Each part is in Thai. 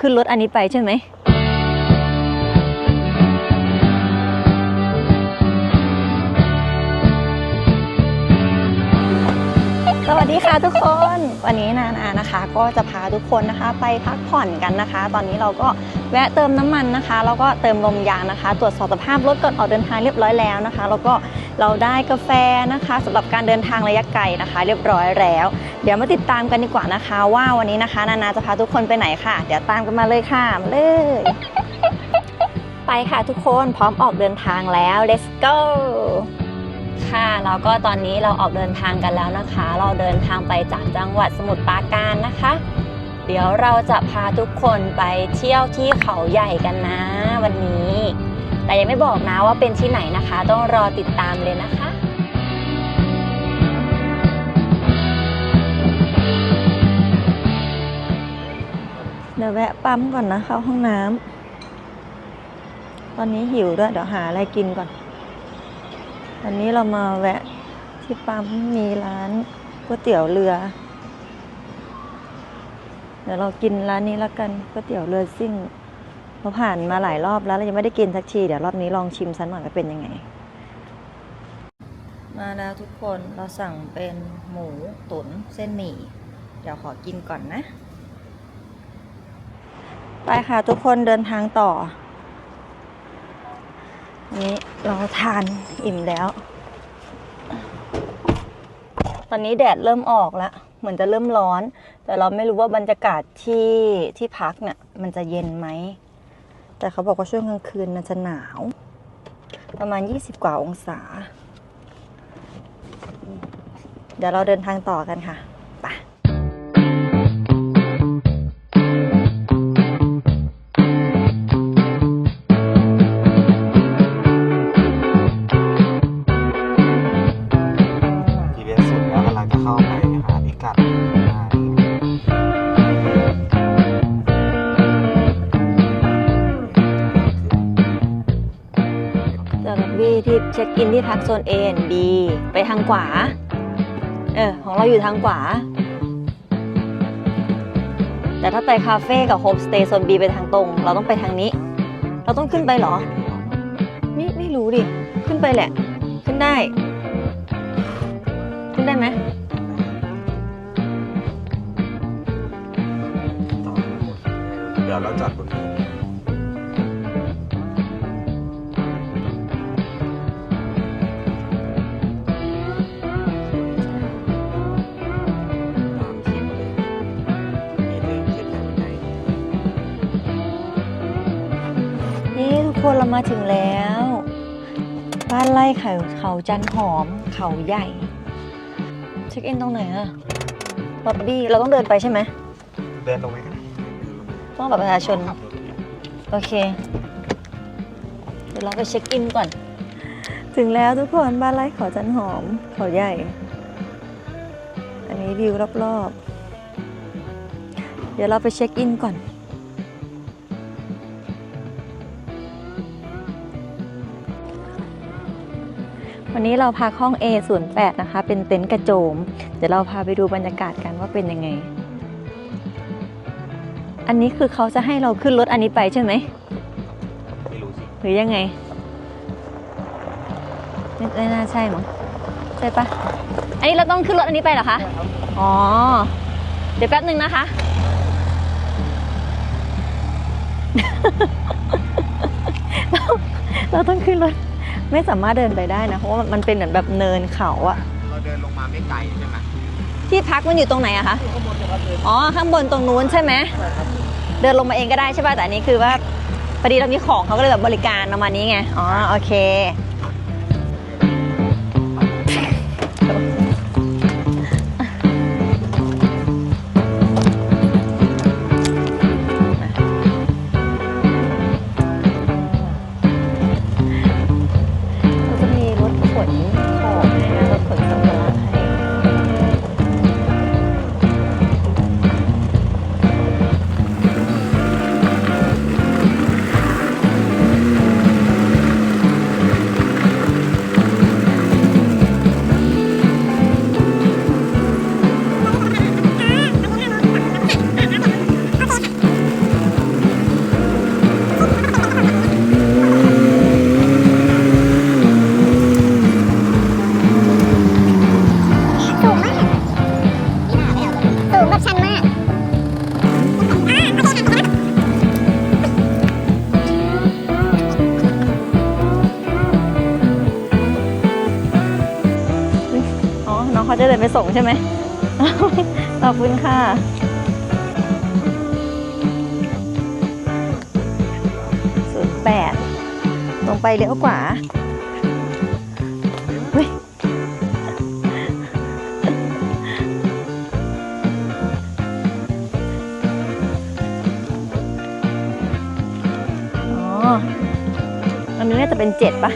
ขึ้นรถอันนี้ไปใช่ไหม สวัสดีค่ะทุกคน วันนี้นานานะคะ ก็จะพาทุกคนนะคะ ไปพักผ่อนกันนะคะ ตอนนี้เราก็แวะเติมน้ำมันนะคะ แล้วก็เติมลมยางนะคะ ตรวจสอบสภาพรถก่อนออกเดินทางเรียบร้อยแล้วนะคะ แล้วก็เราได้กาแฟนะคะสำหรับการเดินทางระยะไกลนะคะ เรียบร้อยแล้ว เดี๋ยวมาติดตามกันดีกว่านะคะ ว่าวันนี้นะคะ นานาจะพาทุกคนไปไหนค่ะ เดี๋ยวตามกันมาเลยค่ะมาเลยไปค่ะทุกคนพร้อมออกเดินทางแล้ว let's go ค่ะ แล้วก็ตอนนี้เราออกเดินทางกันแล้วนะคะ เราเดินทางไปจากจังหวัดสมุทรปราการนะคะ เดี๋ยวเราจะพาทุกคนไปเที่ยวที่เขาใหญ่กันนะ วันนี้ แต่ยังไม่บอกนะว่าเป็นที่ไหนนะคะ ต้องรอติดตามเลยนะคะเดี๋ยวแวะปั๊มก่อนนะเข้าห้องน้ำตอนนี้หิวด้วยเดี๋ยวหาอะไรกินก่อน วันนี้เรามาแวะที่ปั๊มมีร้านก๋วยเตี๋ยวเรือ เดี๋ยวเรากินร้านนี้ละกันก๋วยเตี๋ยวเรือซิ่งเราผ่านมาหลายรอบแล้วเรายังไม่ได้กินสักทีเดี๋ยวรอบนี้ลองชิมสักหน่อยว่าเป็นยังไง มาแล้วทุกคนเราสั่งเป็นหมูตุ๋นเส้นหมี่ เดี๋ยวขอกินก่อนนะ ไปค่ะทุกคนเดินทางต่อ นี้เราทานอิ่มแล้ว ตอนนี้แดดเริ่มออกแล้ว เหมือนจะเริ่มร้อน แต่เราไม่รู้ว่าบรรยากาศที่ที่พักเนี่ยมันจะเย็นไหม แต่เขาบอกว่าช่วงกลางคืนมันจะหนาว ประมาณ 20 กว่าองศา เดี๋ยวเราเดินทางต่อกันค่ะ ที่เช็คอินที่พักโซน A and B ไปทางขวา เออ ของเราอยู่ทางขวา แต่ถ้าไปคาเฟ่กับโฮมสเตย์โซน B ไปทางตรง เราต้องไปทางนี้ เราต้องขึ้นไปเหรอ ไม่ไม่รู้ดิ ขึ้นไปแหละ ขึ้นได้ ขึ้นได้ไหมเดี๋ยวเราจอดบนนี้ เรามาถึงแล้ว บ้านไร่เขาเขาจันหอมเขาใหญ่ เช็คอินตรงไหนอะล็อบบี้เราต้องเดินไปใช่ไหมเดินลงไปกันต้องแบัตรประชาชน ขับรถเนี่ยโอเค เดี๋ยวเราไปเช็คอินก่อน ถึงแล้วทุกคนบ้านไร่เขาจันหอม เขาใหญ่ อันนี้วิวรอบๆ เดี๋ยวเราไปเช็คอินก่อน วันนี้เราพักห้อง A08 นะคะ เป็นเต็นท์กระโจม เดี๋ยวเราพาไปดูบรรยากาศกันว่าเป็นยังไง อันนี้คือเขาจะให้เราขึ้นรถอันนี้ไปใช่ไหมไม่รู้สิหรือยังไงไม่ไม่น่าใช่มั้งใช่ปะอันนี้เราต้องขึ้นรถอันนี้ไปเหรอคะอ๋อ เดี๋ยวแป๊บหนึ่งนะคะเราเราต้องขึ้นรถ ไม่สามารถเดินไปได้นะ เพราะว่ามันเป็นเหมือนแบบเนินเขาอะเราเดินลงมาไม่ไกลใช่ไหมที่พักมันอยู่ตรงไหนอะคะอ๋อข้างบนตรงนู้นใช่ไหมเดินลงมาเองก็ได้ใช่ป่ะแต่อันนี้คือว่าพอดีเรามีของเขาก็เลยแบบบริการประมาณนี้ไงอ๋อโอเค ไปส่งใช่ไหมขอบคุณค่ะศูนย์แปดลงไปเลี้ยวขวาเฮ้ยอ๋ออันนี้น่าจะเป็นเจ็ดปะ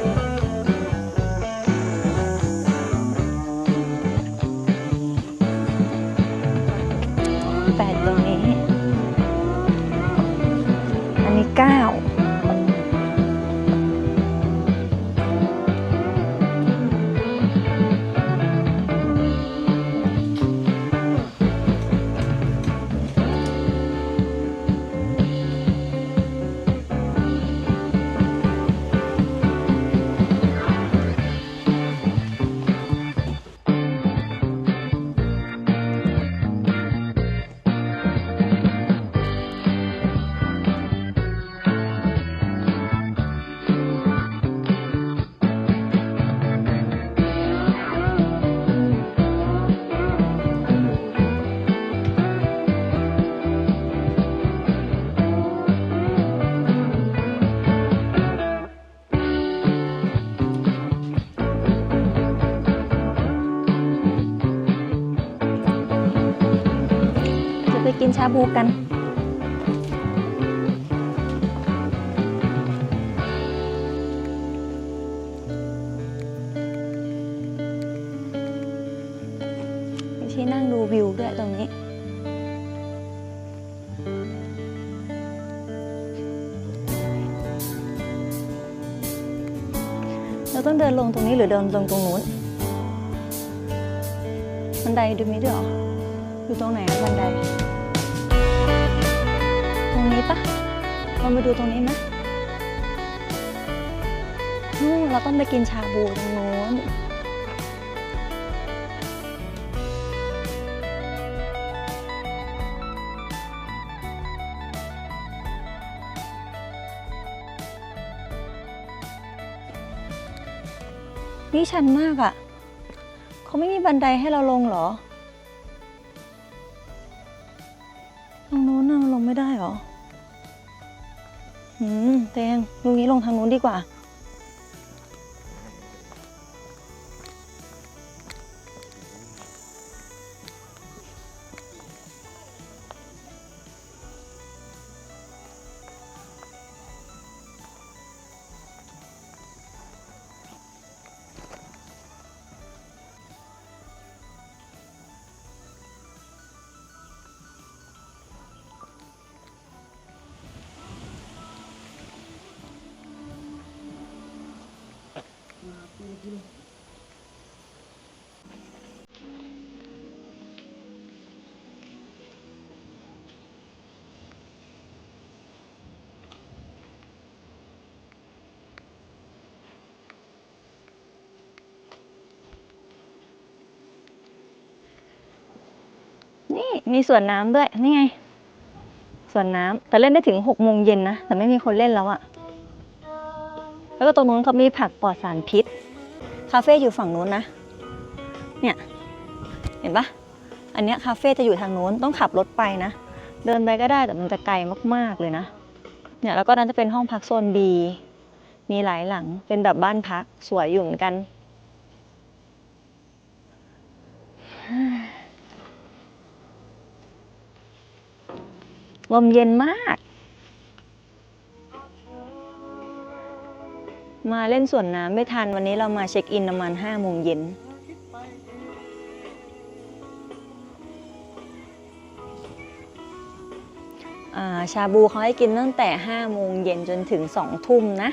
กินชาบูกัน มีที่นั่งดูวิวด้วยตรงนี้เราต้องเดินลงตรงนี้หรือเดินลงตรงนู้นบันไดดูมีด้วยหรออยู่ตรงไหนบันได รงนี้ปะเรามาดูตรงนี้ไหมนู่นเราต้องไปกินชาบูตรงโน้นนี่ชันมากอะ่ะ เขาไม่มีบันไดให้เราลงหรอทางนู้นน่ะลงไม่ได้เหรอ หืมเตงลุงนี้ลงทางนู้นดีกว่า นี่มีสวนน้ำด้วย นี่ไง สวนน้ำแต่เล่นได้ถึงหกโมงเย็นนะ แต่ไม่มีคนเล่นแล้วอะแล้วก็ตรงนู้นเขามีผักปลอดสารพิษาเฟ่อยู่ฝั่งนู้นนะ เนี่ย เห็นปะอันเนี้ยคาเฟ่จะอยู่ทางนู้นต้องขับรถไปนะ เดินไปก็ได้แต่มันจะไกลมากๆเลยนะ เนี่ยแล้วก็นั้นจะเป็นห้องพักโซน B มีหลายหลังเป็นแบบบ้านพักสวยอยู่เหมือนกัน ลมเย็นมาก มาเล่นสวนน้ำไม่ทันวันนี้เรามาเช็คอินประมาณห้าโมงเย็นาชาบูเขาให้กินตั้งแต่ห้าโมงเย็นจนถึงสองทุ่มนะ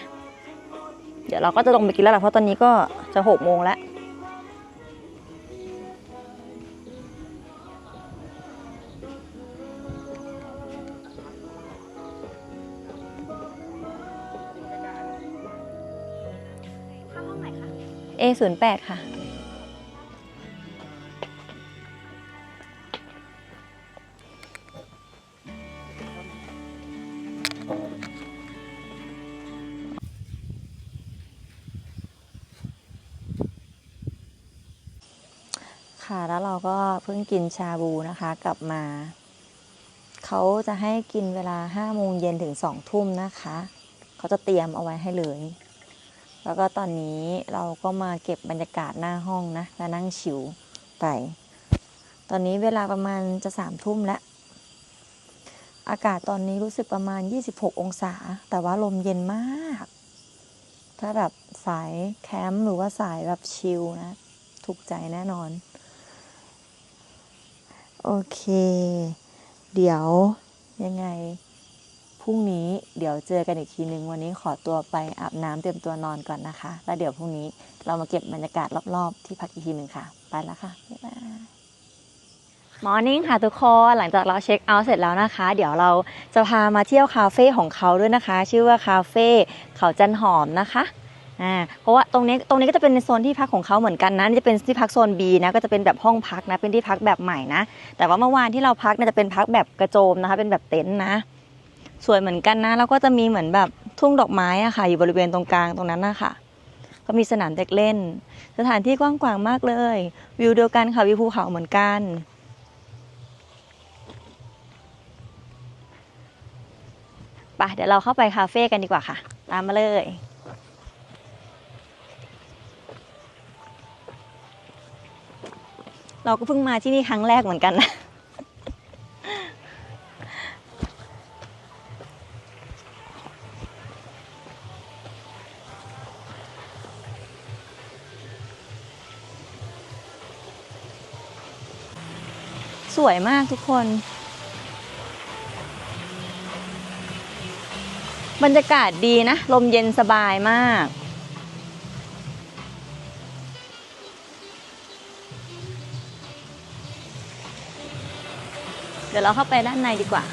เดี๋ยวเราก็จะลงไปกินแล้วล่ะเพราะตอนนี้ก็จะหกโมงแล้ว A ศูนย์แปดค่ะคค่ะแล้วเราก็เพิ่งกินชาบูนะคะกลับมา เขาจะให้กินเวลา5โมงเย็นถึง2ทุ่มนะคะ เขาจะเตรียมเอาไว้ให้เลย แล้วก็ตอนนี้เราก็มาเก็บบรรยากาศหน้าห้องนะแล้วนั่งชิวไป ตอนนี้เวลาประมาณจะสามทุ่มแล้วอากาศตอนนี้รู้สึกประมาณ 26 องศา แต่ว่าลมเย็นมาก ถ้าแบบสายแคมป์หรือว่าสายแบบชิลนะ ถูกใจแน่นอน โอเค เดี๋ยวยังไง พรุ่งนี้เดี๋ยวเจอกันอีกทีนึง วันนี้ขอตัวไปอาบน้ำเตรียมตัวนอนก่อนนะคะ แล้วเดี๋ยวพรุ่งนี้เรามาเก็บบรรยากาศรอบๆ ที่พักอีกทีหนึ่งค่ะ ไปแล้วค่ะบ๊ายบายมอร์นิ่งค่ะทุกคนหลังจากเราเช็คเอาท์เสร็จแล้วนะคะ เดี๋ยวเราจะพามาเที่ยวคาเฟ่ของเขาด้วยนะคะ ชื่อว่าคาเฟ่เขาจันหอมนะคะอ่าเพราะว่าตรงนี้ตรงนี้ก็จะเป็นในโซนที่พักของเขาเหมือนกันนะนี่จะเป็นที่พักโซน B นะก็จะเป็นแบบห้องพักนะเป็นที่พักแบบใหม่นะ แต่ว่าเมื่อวานที่เราพักเนี่ยจะเป็นพักแบบกระโจมนะคะ เป็นแบบเต็นท์นะ สวยเหมือนกันนะแล้วก็จะมีเหมือนแบบทุ่งดอกไม้อะค่ะ อยู่บริเวณตรงกลางตรงนั้นนะคะก็มีสนามเด็กเล่น สถานที่กว้างขวางมากเลย วิวเดียวกันค่ะวิวภูเขาเหมือนกันไปเดี๋ยวเราเข้าไปคาเฟ่กันดีกว่าค่ะ ตามมาเลย เราก็เพิ่งมาที่นี่ครั้งแรกเหมือนกันนะ วยมากทุกคน บรรยากาศดีนะ ลมเย็นสบายมาก เดี๋ยวเราเข้าไปด้านในดีกว่า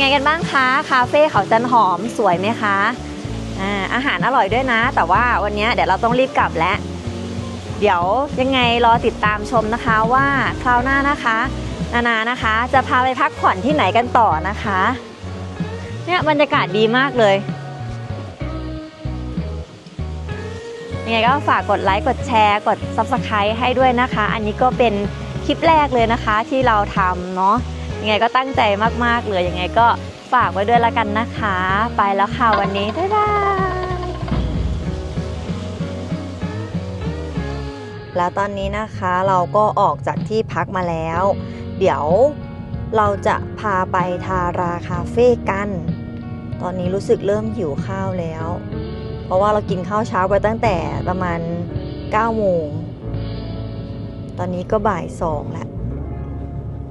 ไงกันบ้างคะ คาเฟ่เขาจันหอมสวยไหมคะอ่าอาหารอร่อยด้วยนะ แต่ว่าวันนี้เดี๋ยวเราต้องรีบกลับแล้ว เดี๋ยวยังไงรอติดตามชมนะคะว่าคราวหน้านะคะ นานานะคะ จะพาไปพักผ่อนที่ไหนกันต่อนะคะ เนี่ยบรรยากาศดีมากเลยยังไงก็ฝากกดไลค์กดแชร์กด Subscribe ให้ด้วยนะคะ อันนี้ก็เป็นคลิปแรกเลยนะคะที่เราทำเนาะ ยังไงก็ตั้งใจมากๆเลยยังไงก็ฝากไว้ด้วยละกันนะคะ ไปแล้วค่ะวันนี้ บ๊ายบาย แล้วตอนนี้นะคะเราก็ออกจากที่พักมาแล้ว เดี๋ยวเราจะพาไปทาราคาเฟ่กัน ตอนนี้รู้สึกเริ่มหิวข้าวแล้ว เพราะว่าเรากินข้าวเช้าไปตั้งแต่ประมาณ9โมง ตอนนี้ก็บ่ายสองแล้ว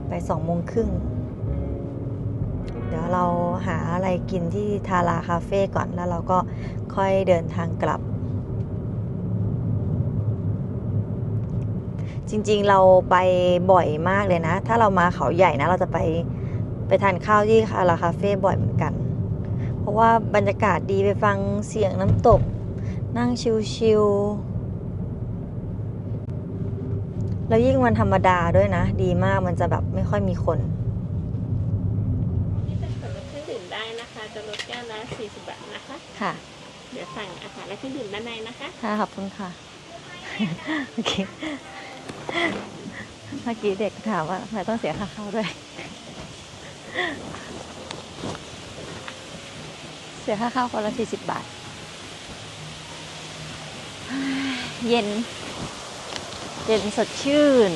บ่ายสองโมงครึ่ง เดี๋ยวเราหาอะไรกินที่ทาราคาเฟ่ก่อนแล้วเราก็ค่อยเดินทางกลับ จริงๆเราไปบ่อยมากเลยนะ ถ้าเรามาเขาใหญ่นะ เราจะไปไปทานข้าวที่คาราคาเฟ่บ่อยเหมือนกัน เพราะว่าบรรยากาศดีไปฟังเสียงน้ำตก นั่งชิลๆ แล้วยิ่งวันธรรมดาด้วยนะ ดีมากมันจะแบบไม่ค่อยมีคน นี่เป็นส่วนลดเครื่องดื่มได้นะคะ จะลดแก้วละ40บาทนะคะ ค่ะ เดี๋ยวสั่งอาหารและเครื่องดื่มด้านในนะคะ ค่ะขอบคุณค่ะ โอเค เมื่อกี้เด็กถามว่าทำไมต้องเสียค่าเข้าด้วย เสียค่าเข้าคนละ40บาท เย็น เย็นสดชื่น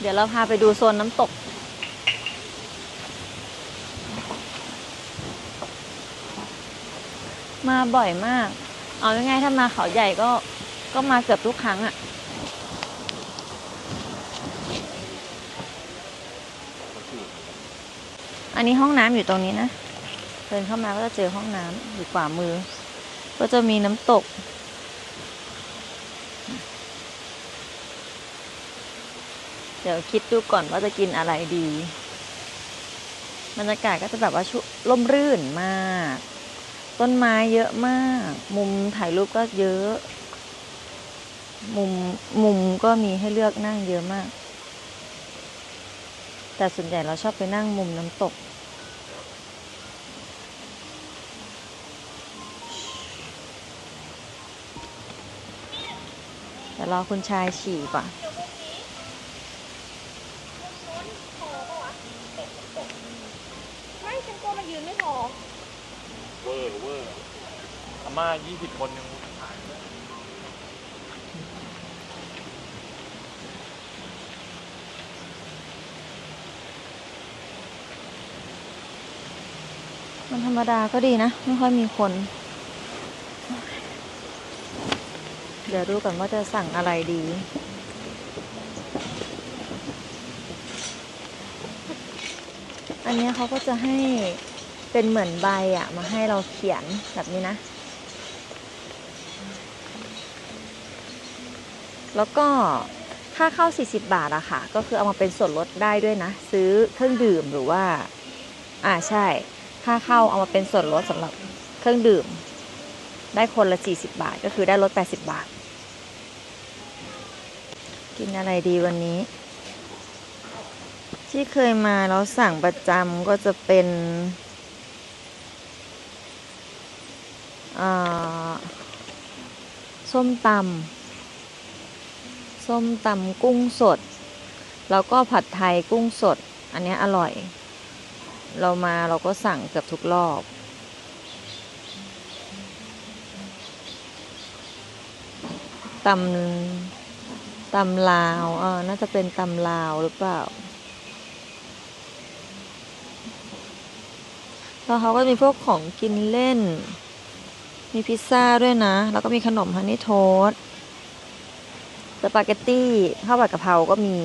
เดี๋ยวเราพาไปดูโซนน้ำตกมาบ่อยมาก เอาง่ายๆถ้ามาเขาใหญ่ก็ก็มาเกือบทุกครั้งอะ่ะอันนี้ห้องน้ำอยู่ตรงนี้นะเดินเข้ามาก็จะเจอห้องน้ำอยู่ขวามือ ก็จะมีน้ำตก เดี๋ยวคิดดูก่อนว่าจะกินอะไรดีบรรยากาศก็จะแบบว่าชุร่มรื่นมาก ต้นไม้เยอะมาก มุมถ่ายรูปก็เยอะ มุมมุมก็มีให้เลือกนั่งเยอะมาก แต่ส่วนใหญ่เราชอบไปนั่งมุมน้ำตก แต่รอคุณชายฉี่ก่อนไม่ฉันกลัวมันยืนไม่พอเวอร์เวอร์อา ม่ายี่สิบคนยังมันธรรมดาก็ดีนะ ไม่ค่อยมีคน เดี๋ยวดูก่อนว่าจะสั่งอะไรดี อันนี้เขาก็จะให้เป็นเหมือนใบอะมาให้เราเขียนแบบนี้นะ แล้วก็ค่าเข้า 40 บาทอะค่ะ ก็คือเอามาเป็นส่วนลดได้ด้วยนะ ซื้อเครื่องดื่มหรือว่า อ่าใช่ ค่าเข้าเอามาเป็นส่วนลดสำหรับเครื่องดื่ม ได้คนละ 40 บาท ก็คือได้ลด 80 บาท กินอะไรดีวันนี้ ที่เคยมาแล้วสั่งประจำก็จะเป็นอ่าส้มตำ ส้มตำกุ้งสด แล้วก็ผัดไทยกุ้งสด อันนี้อร่อย เรามาเราก็สั่งเกือบทุกรอบ ตำตำลาวเออน่าจะเป็นตำลาวหรือเปล่าแล้วเขาก็มีพวกของกินเล่น มีพิซซ่าด้วยนะ แล้วก็มีขนมฮันนี่โทสต์ สปาเกตตี้ข้าวผัดกะเพราก็มี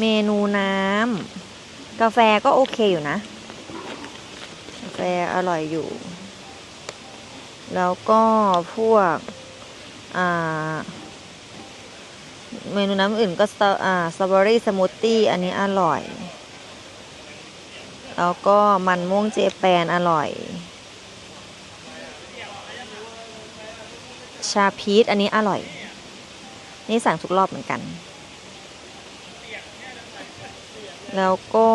เมนูน้ำกาแฟก็โอเคอยู่นะ กาแฟอร่อยอยู่ แล้วก็พวกเมนูน้ำอื่นก็สตรออ่าสตรอเบอรี่สมูทตี้อันนี้อร่อย แล้วก็มันม่วงเจแปนอร่อย ชาพีชอันนี้อร่อย นี่สั่งทุกรอบเหมือนกัน แล้วก็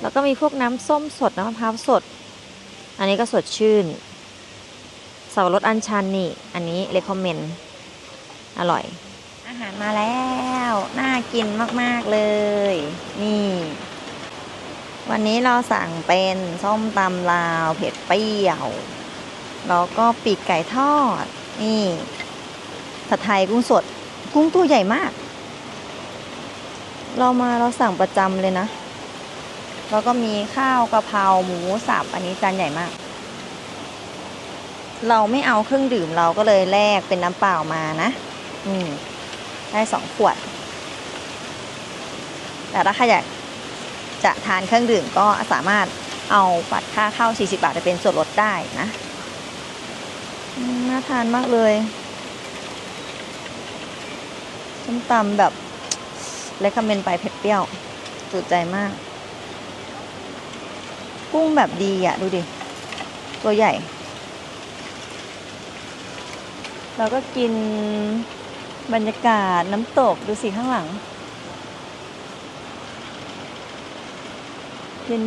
แล้วก็มีพวกน้ำส้มสด น้ำมะพร้าวสด อันนี้ก็สดชื่นสับปะรดอัญชันนี่ อันนี้เลคอมเมนต์อร่อย อาหารมาแล้ว น่ากินมาก ๆ เลย นี่ วันนี้เราสั่งเป็นส้มตำลาวเผ็ดเปรี้ยว แล้วก็ปีกไก่ทอด นี่ผัดไทยกุ้งสด กุ้งตัวใหญ่มาก เรามาเราสั่งประจำเลยนะ แล้วก็มีข้าวกะเพราหมูสับอันนี้จานใหญ่มาก เราไม่เอาเครื่องดื่มเราก็เลยแลกเป็นน้ำเปล่ามานะ อืม ได้สองขวด แต่ถ้าใครอยากจะทานเครื่องดื่มก็สามารถเอาบัตรค่าเข้า 40 บาทไปเป็นส่วนลดได้นะ น่าทานมากเลยส้มตำแบบเลคคอมเมนไปเผ็ดเปรี้ยวจุใจมาก กุ้งแบบดีอะดูดิ ตัวใหญ่ เราก็กินบรรยากาศน้ำตก ดูสิข้างหลัง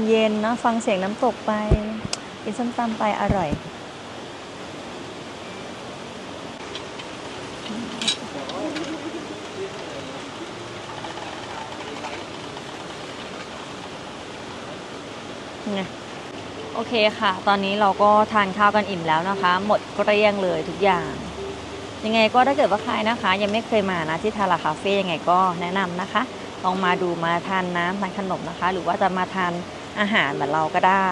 เย็นๆนะฟังเสียงน้ำตกไป กินส้มตำไปอร่อย ไงโอเคค่ะ ตอนนี้เราก็ทานข้าวกันอิ่มแล้วนะคะ หมดเกลี้ยงเลยทุกอย่าง ยังไงก็ถ้าเกิดว่าใครนะคะ ยังไม่เคยมานะที่ทาราคาเฟ่ยังไงก็แนะนำนะคะลองมาดูมาทานน้ำทานขนมนะคะ หรือว่าจะมาทานอาหารเหมือนเราก็ได้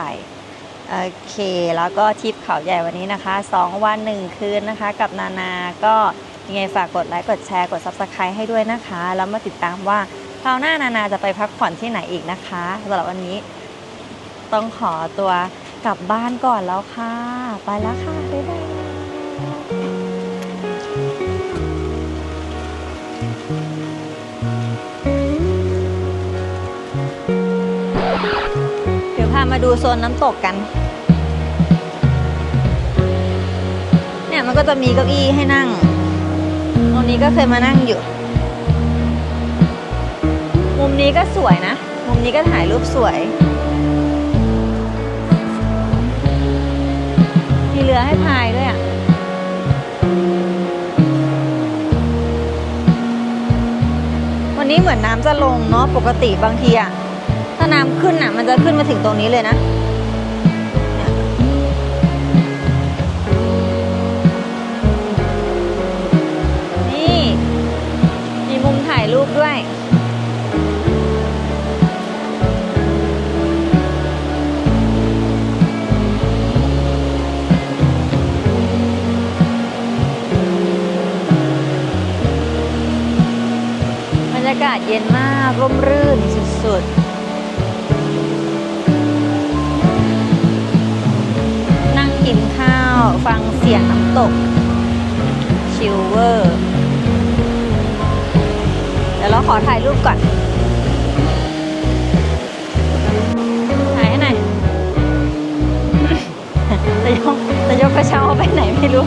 โอเค แล้วก็ทริปเขาใหญ่วันนี้นะคะ 2 วัน 1 คืนนะคะ กับนานา ก็ยังไงฝากกดไลค์กดแชร์กด subscribe ให้ด้วยนะคะ แล้วมาติดตามว่าคราวหน้านานาจะไปพักผ่อนที่ไหนอีกนะคะสำหรับวันนี้ ต้องขอตัวกลับบ้านก่อนแล้วค่ะ ไปแล้วค่ะ บ๊ายบายเดี๋ยวพามาดูโซนน้ำตกกัน เนี่ยมันก็จะมีเก้าอี้ให้นั่ง ตรงนี้ก็เคยมานั่งอยู่ มุมนี้ก็สวยนะ มุมนี้ก็ถ่ายรูปสวย มีเรือให้พายด้วยอะวันนี้เหมือนน้ำจะลงเนาะปกติบางทีอะถ้าน้ำขึ้นอะ มันจะขึ้นมาถึงตรงนี้เลยนะ ร่มรื่นสุดๆ นั่งกินข้าวฟังเสียงน้ำตก ชิลเวอร์ เดี๋ยวเราขอถ่ายรูปก่อนถ่ายให้หน่อยจะยกจะยกกระเช้าไปไหนไม่รู้